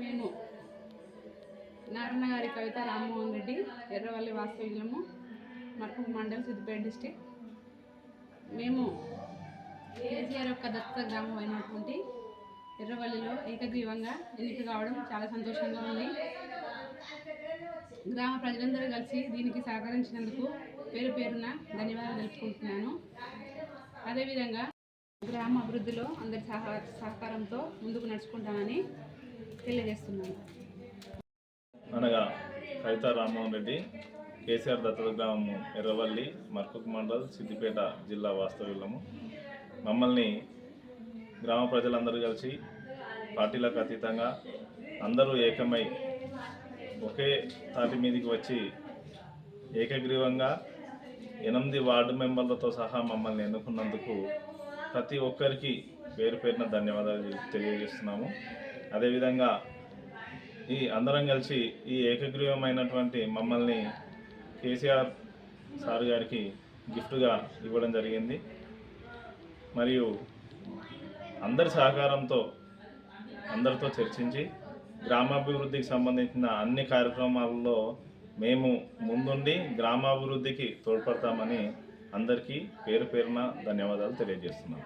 మేము నారాయణ గారి కవిత రామ్మోహన్ రెడ్డి ఎర్రవల్లి వాస్తవ్యము మర్పూర్ మండల్ సిద్దిపేట డిస్టిక్ మేము కేసీఆర్ యొక్క దత్త గ్రామం అయినటువంటి ఎర్రవల్లిలో ఏకగ్రీవంగా ఎన్నిక కావడం చాలా సంతోషంగా ఉంది. గ్రామ ప్రజలందరూ కలిసి దీనికి సహకరించినందుకు పేరు పేరున ధన్యవాదాలు తెలుపుకుంటున్నాను. అదేవిధంగా గ్రామ అభివృద్ధిలో అందరి సహ సహకారంతో ముందుకు నడుచుకుంటామని తెలియజేస్తున్నాను. అనగా కవిత రామ్మోహన్ రెడ్డి కేసీఆర్ దత్తత గ్రామము ఎర్రవల్లి మర్కుక్ మండల్ సిద్దిపేట జిల్లా వాస్తవ్యులము. మమ్మల్ని గ్రామ ప్రజలందరూ కలిసి పార్టీలకు అతీతంగా అందరూ ఏకమై ఒకే తాటి మీదకి వచ్చి ఏకగ్రీవంగా ఎనిమిది వార్డు మెంబర్లతో సహా మమ్మల్ని ఎన్నుకున్నందుకు ప్రతి ఒక్కరికి పేరు పేరున ధన్యవాదాలు తెలియజేస్తున్నాము. అదేవిధంగా ఈ అందరం కలిసి ఈ ఏకగ్రీవమైనటువంటి మమ్మల్ని కేసీఆర్ సార్ గారికి గిఫ్ట్గా ఇవ్వడం జరిగింది. మరియు అందరి సహకారంతో అందరితో చర్చించి గ్రామాభివృద్ధికి సంబంధించిన అన్ని కార్యక్రమాల్లో మేము ముందుండి గ్రామాభివృద్ధికి తోడ్పడతామని అందరికీ పేరు పేరున ధన్యవాదాలు తెలియజేస్తున్నాం.